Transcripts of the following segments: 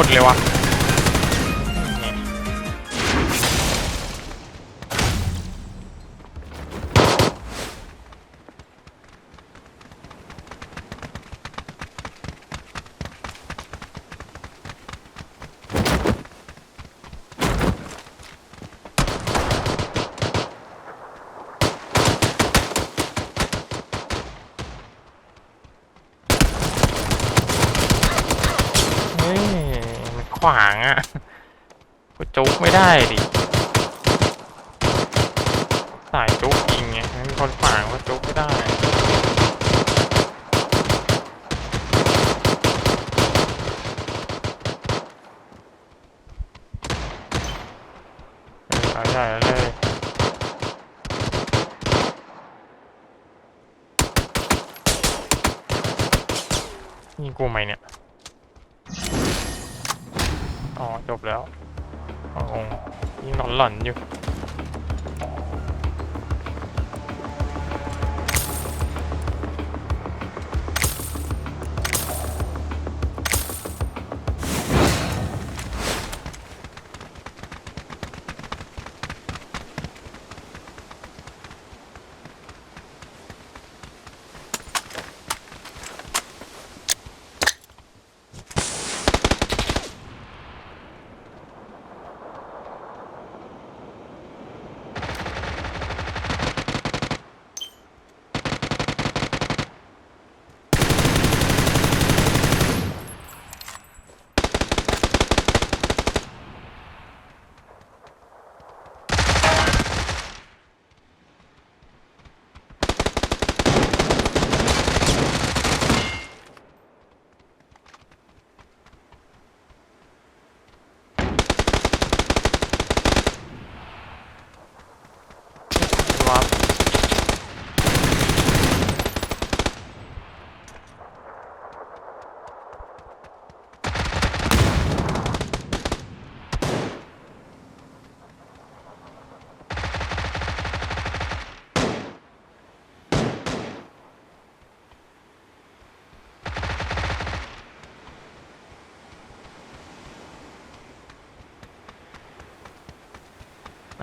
หมดเลยวะเฮ้ยมัน ขวางอะกูจุกไม่ได้ดิสายจุกยิงไงมีคนขวางก็จุกไม่ได้เอาใหญ่เลยยิงกูไหมเนี่ย จบแล้วอ๋อยิงหลอนหลอนๆอยู่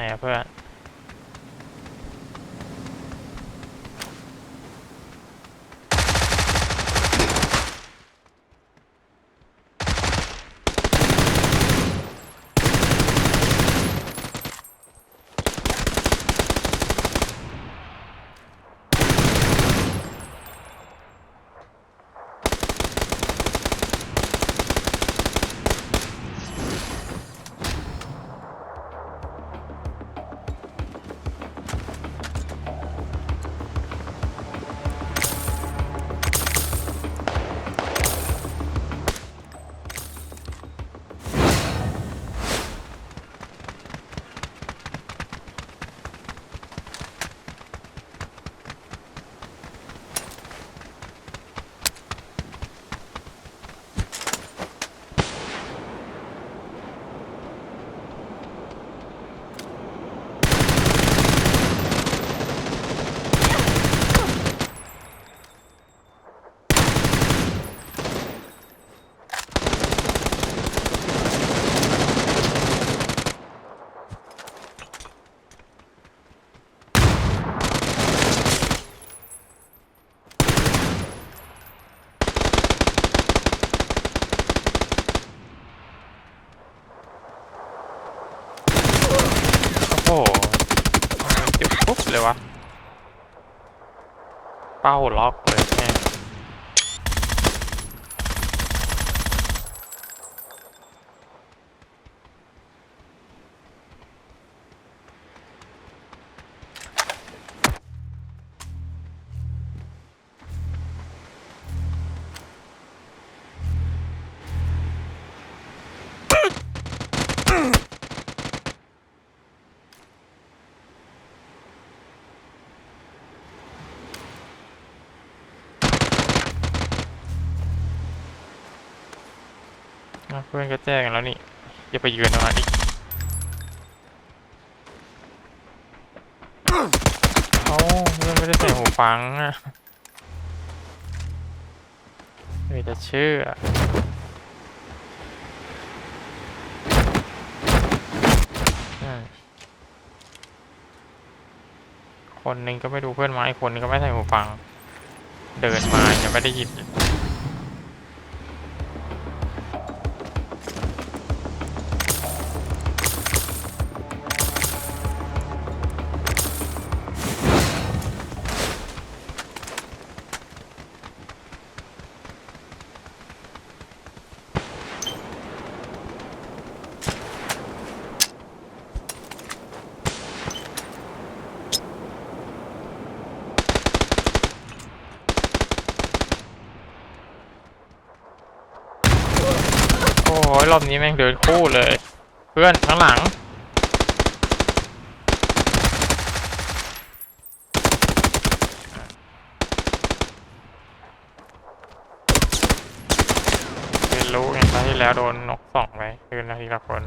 ไหนอะเพื่อน เป้าล็อกเลยแม่ เพื่อนก็แจ้งแล้วนี่อย่าไปยืนตรงนั้นอีกเขาเพื่อนไม่ได้ใส่หูฟังอะไม่จะเชื่อคนหนึ่งก็ไม่ดูเพื่อนมาอีกคนนึงก็ไม่ใส่หูฟัง เดินมายังไม่ได้ยิน อ้ยรอบนี้แม่งเดินคู่เลย เพื่อนข้างหลัง เรียนรู้ไงครั้งที่แล้วโดนนกส่องไปคืนนาทีละคน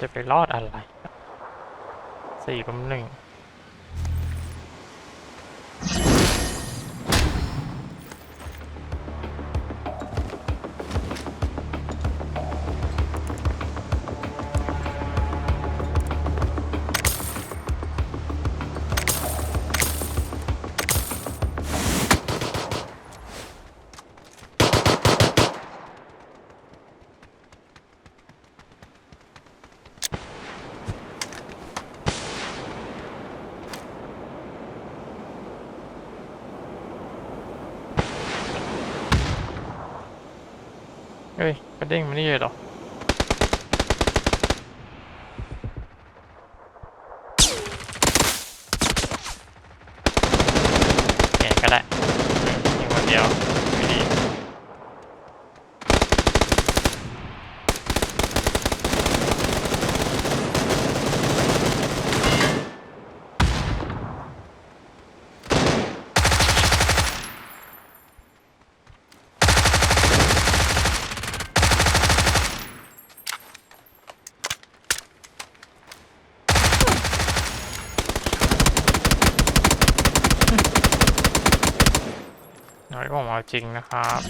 จะไปรอดอะไรสี่ลุมหนึ่ง เฮ้ยกระเด้งมานี่เลยเหรอ เห็นก็ได้ยิงคนเดียวไม่ดี น้อยผมเอา จริงนะครับ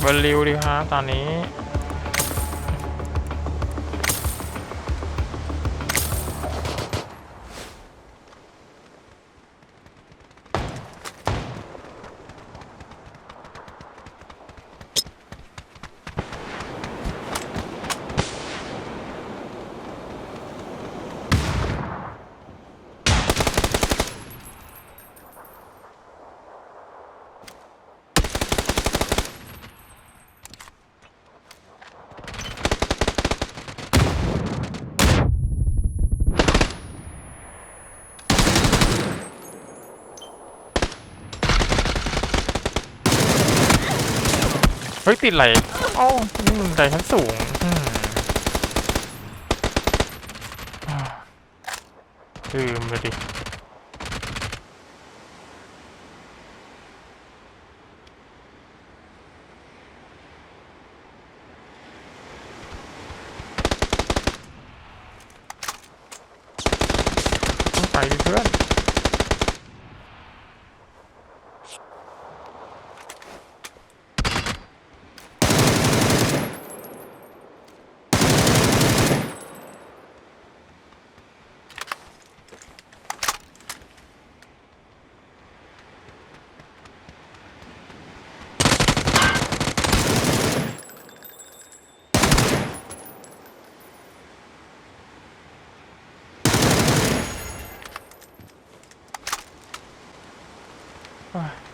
เบอร์ริวดีครับตอนนี้ เฮ้ยติดไหลเอ้านี่มันไดชั้นสูงอืมอ่าลืมไปดิต้องไปดิเพื่อน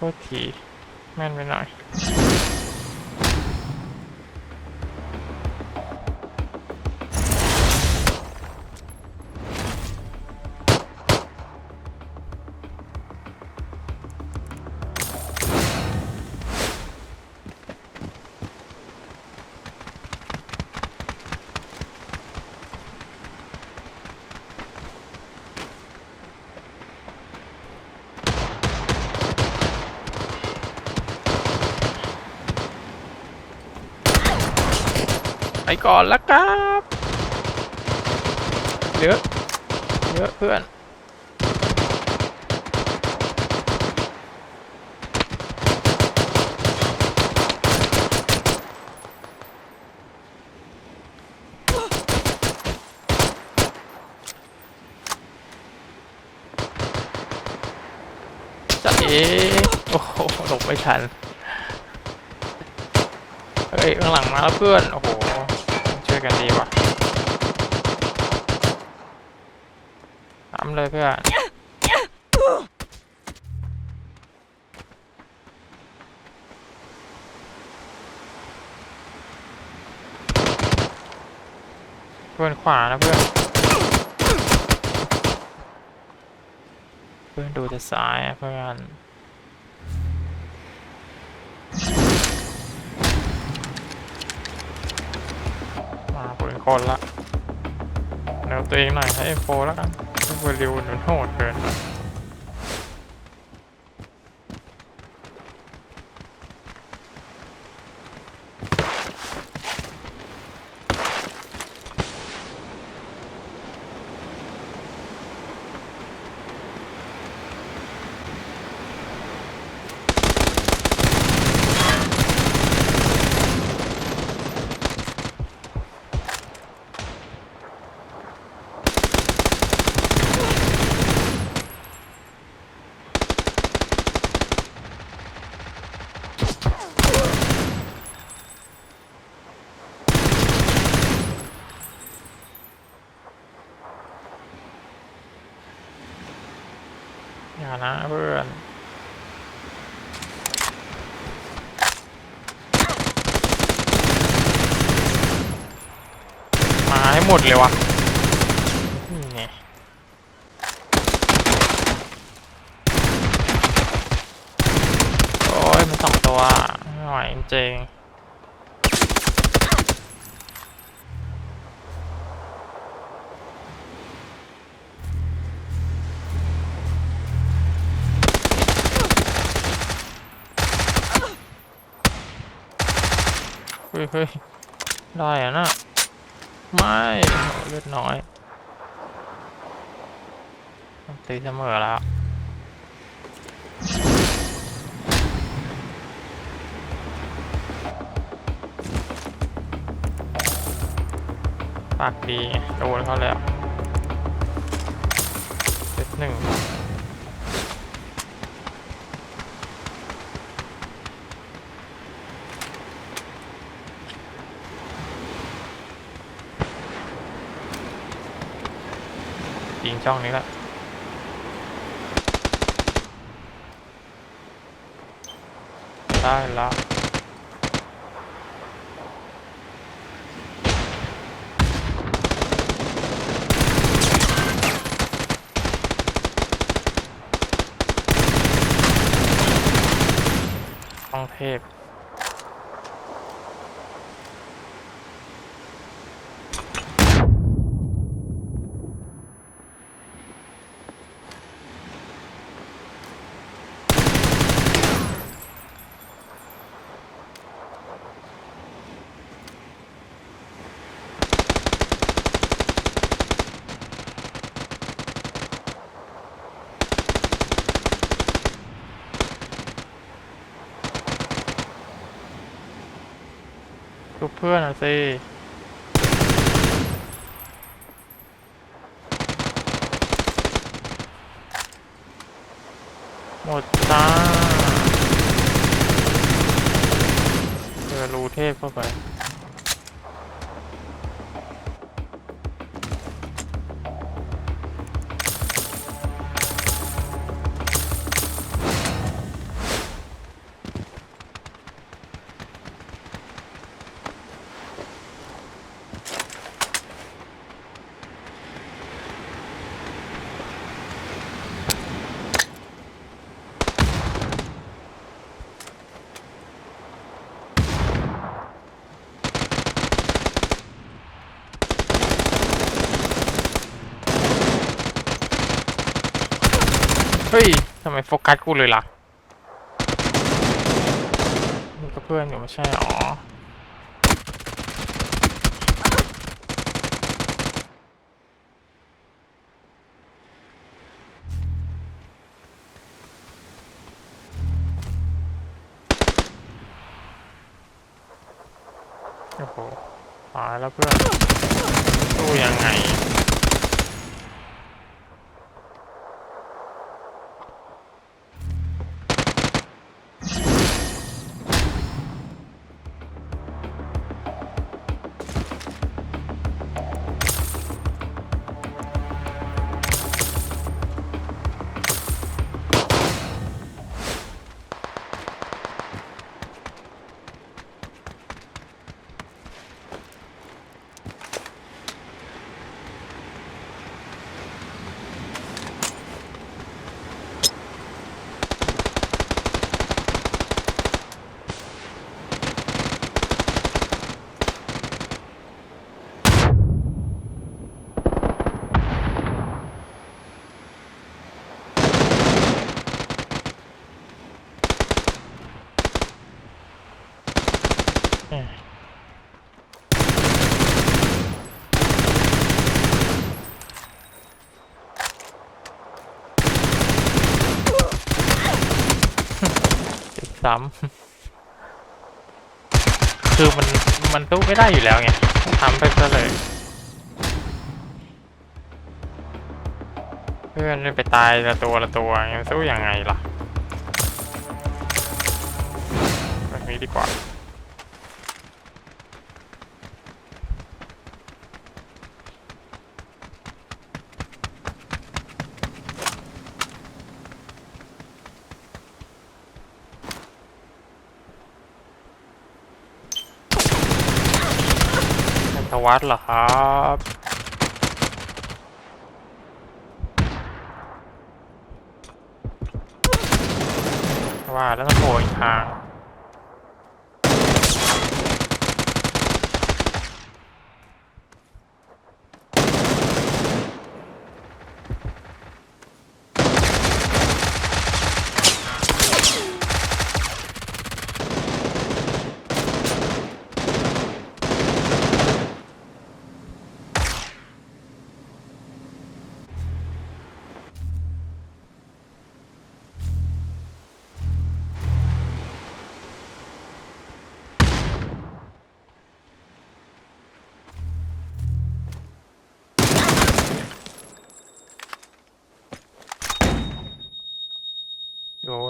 โทษทีแม่นไปหน่อย ก่อนละครับเหลืออะเพื่อนจะเอ๋โอ้โหหลบไม่ทัน เฮ้ย ข้างหลังมาแล้วเพื่อน โอ้โห วยกันดีว่ะทำเลยเพื่อนเพื่อนขวานะเพื่อน เพื่อนดูแต่ซ้ายเพื่อน คนละเดี๋ยวตัวเองหน่อยให้โฟแล้วกันเวลิวหนุนโหดเกิน นะเพื่อนมาให้หมดเลยวะนี่โอ้ยมันสองตัวไม่ไหวจริง เฮ้ยเฮ้ยได้อะนะไม่เลือดน้อยตีเสมอแล้วปากดีโดนเขาแล้วเซตหนึ่ง ช่องนี้แหละได้แล้วห้องเทพ ทุบเพื่อนอะสิหมดจ้าเจอรูเทพเข้าไป ทำไมโฟกัสกูเลยล่ะนี่ก็เพื่อนอยู่ไม่ใช่หรอโอ้โหตายแล้วเพื่อนสู้ยังไง ติดซ้ำคือมัน มันสู้ไม่ได้อยู่แล้วไงทำไปซะเลย เพื่อนไปตายละตัวละตัวยังสู้ยังไงล่ะแบบนี้ดีกว่า ทวัฒน์เหรอครับว่าแล้วต้องโผล่อีกทาง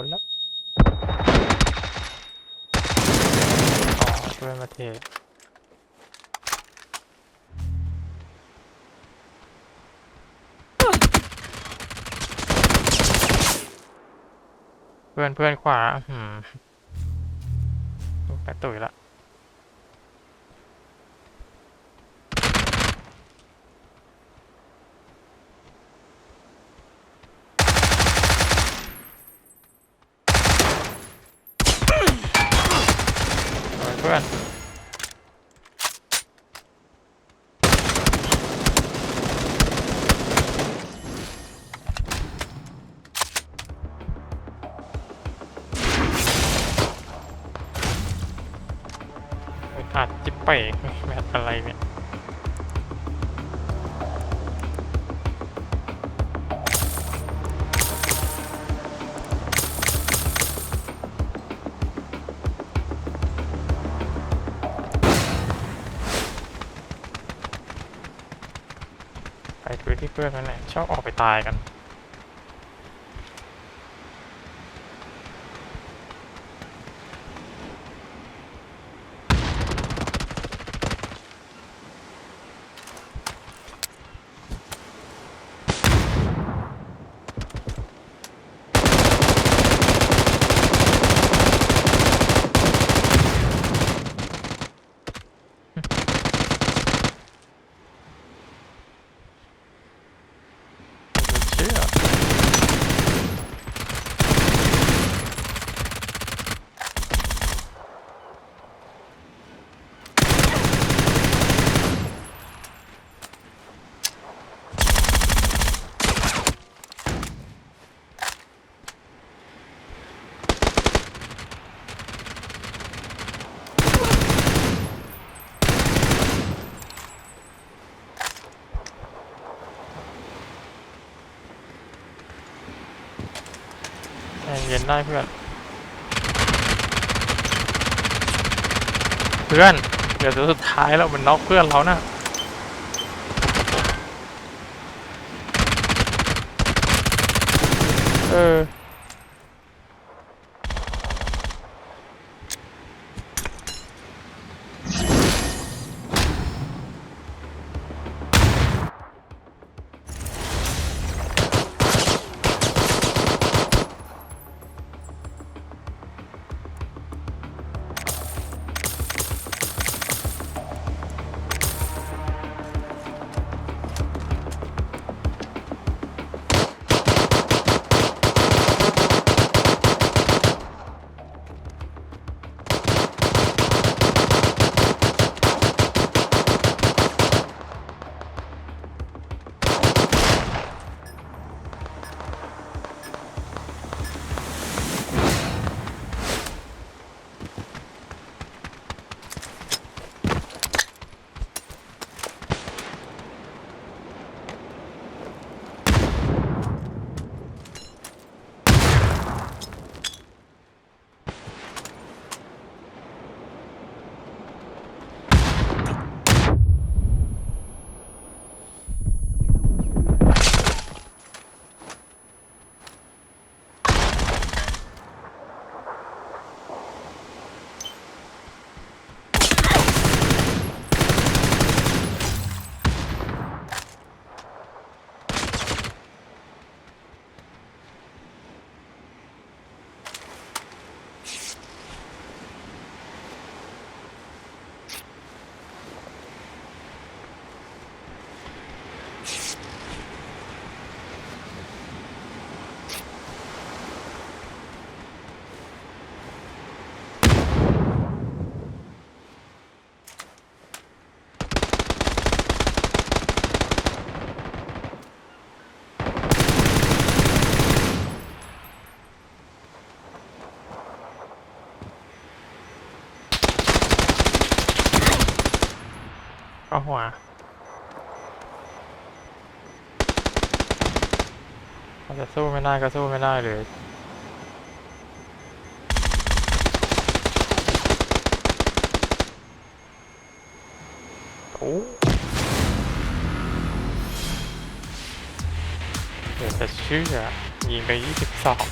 นแล้วเพื่อนมาเทเพื่อนเพื่อนขวาหืมกระตุยละ เพื่อนอัดจิบเป๋แมทอะไรเนี่ย ชอบออกไปตายกัน เย็นได้เพื่อน เพื่อน เดี๋ยวสุดท้ายแล้วมันน็อกเพื่อนเราน่ะเออ หัว มันจะสู้ไม่ได้ก็สู้ไม่ได้เลยโอ้เดี๋ยวจะเชื่อยิงไปยี่สิบสอง